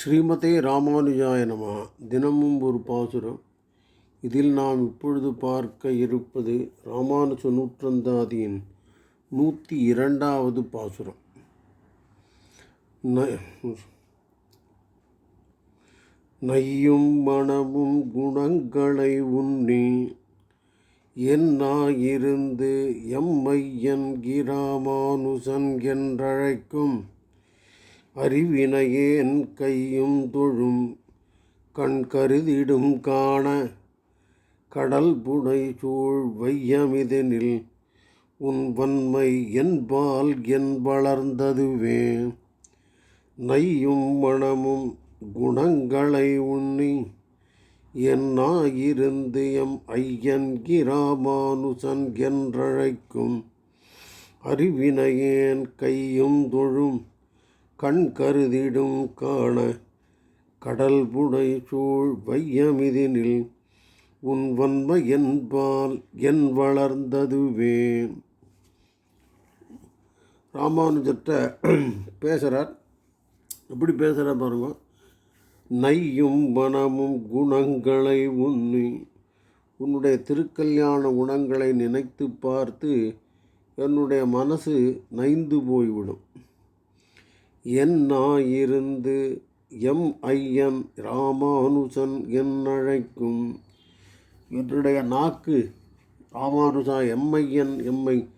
ஸ்ரீமதே ராமானுஜாய நம தினமும் ஒரு பாசுரம். இதில் நாம் இப்பொழுது பார்க்க இருப்பது ராமானுஜ நூற்றந்தாதியின் நூற்றி இரண்டாவது பாசுரம். நையும் மனமும் குணங்களை உண்ணி என்னாயிருந்து எம்மையன் கிராமானுசன் என்றழைக்கும் அறிவினையேன் கையும் தொழும் கண் கருதிடும் காண கடல் புடை சூழ் வையமிதனில் உன் வன்மை என்பால் என் வளர்ந்ததுவே. நையும் மணமும் குணங்களை உண்ணி என்னாயிருந்து எம் ஐயன் கிராமானுசன் என்றழைக்கும். அறிவினையேன் கையும் தொழும் கண் கருதிடும் காண கடல் புடை சூழ் வையமிதினில் உன் வன்மை என்பால் என் வளர்ந்ததுவே. ராமானுஜர்கிட்ட பேசுகிறார் எப்படி பேசுகிறார் பாருங்க. நையும் மனமும் குணங்களை உண்ணி உன்னுடைய திருக்கல்யாண குணங்களை நினைத்து பார்த்து என்னுடைய மனசு நைந்து போய்விடும். என்னாயிருந்து? எம். ஐயன் ராமானுஜன் என்னழைக்கும்? என்னுடைய நாக்கு ராமானுஜா எம்மையன் எம்மை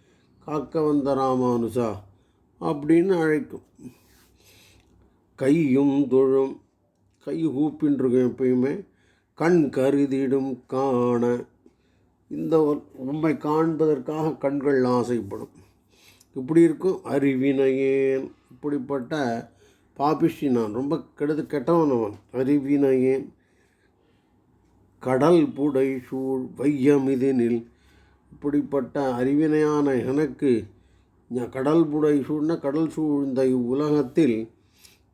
காக்க வந்த ராமானுஜா அப்படின்னு அழைக்கும். கையும் தொழும் கை கூப்பின்றிருக்கும் எப்பயுமே கண் கருதிடும் காண. இந்த உண்மை காண்பதற்காக கண்கள் ஆசைப்படும். இப்படி இருக்கும்? அறிவினையேன் இப்படிப்பட்ட பாபிஷி நான் ரொம்ப கெடுது கெட்டவன் அவன் அறிவினையேன் கடல் புடை சூழ் வையமிதினில் இப்படிப்பட்ட அறிவினையான எனக்கு கடல் புடை சூழ்ன கடல் சூழ்ந்த இவ்வுலகத்தில்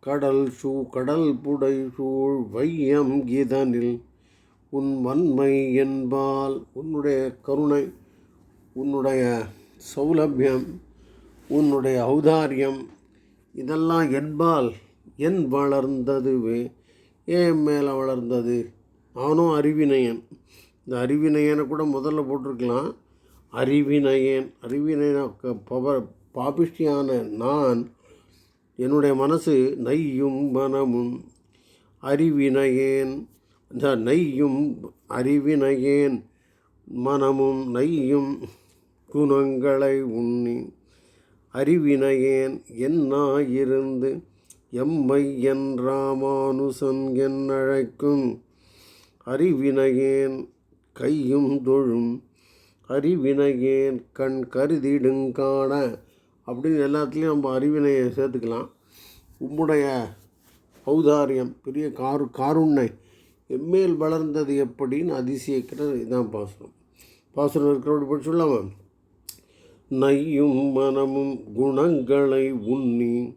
கடல் சூ கடல் புடை சூழ் வையம் இதனில். உன் வன்மை என்பால் உன்னுடைய கருணை உன்னுடைய சௌலபியம் உன்னுடைய ஔதாரியம் இதெல்லாம் என்பால் என் வளர்ந்ததுவே ஏன் மேலே வளர்ந்தது? அவனும் அறிவினையன். இந்த அறிவினையனை கூட முதல்ல போட்டிருக்கலாம். அறிவினையன். அறிவினையன பவ பாபிஷ்டியான நான். என்னுடைய மனசு நையும் மனமும் அறிவினையேன். இந்த நையும் அறிவினையேன் மனமும் நையும் குணங்களை உண்ணி அறிவினையேன் என்னாயிருந்து? எம்மை என் ராமானுசன் என் அழைக்கும் அறிவினையேன் கையும் தொழும். அறிவினையேன் கண் கருதிடுங்காண அப்படின்னு எல்லாத்துலேயும் நம்ம அறிவினையை சேர்த்துக்கலாம். உம்முடைய ஔதாரியம் பெரிய காரு காருண்ணை எம்மேல் வளர்ந்தது எப்படின்னு அதிசயிக்கிறது இதுதான் பாசுரம். பாசுரம் இருக்கிறபடி படி நையும் மனமும் குணங்களை உண்ணி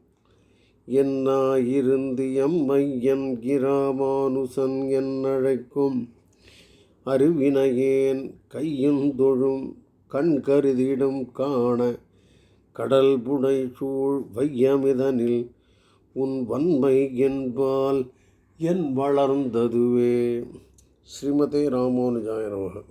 என்னாயிருந்து எம்மையன் கிராமானுசன் என்னழைக்கும்? அருவினையேன் கையுந்தொழும் கண் கருதிடும் காண கடல் புடை சூழ் வையமிதனில் உன் வன்மை என்பால் என் வளர்ந்ததுவே. ஸ்ரீமதே ராமானுஜாய நமக.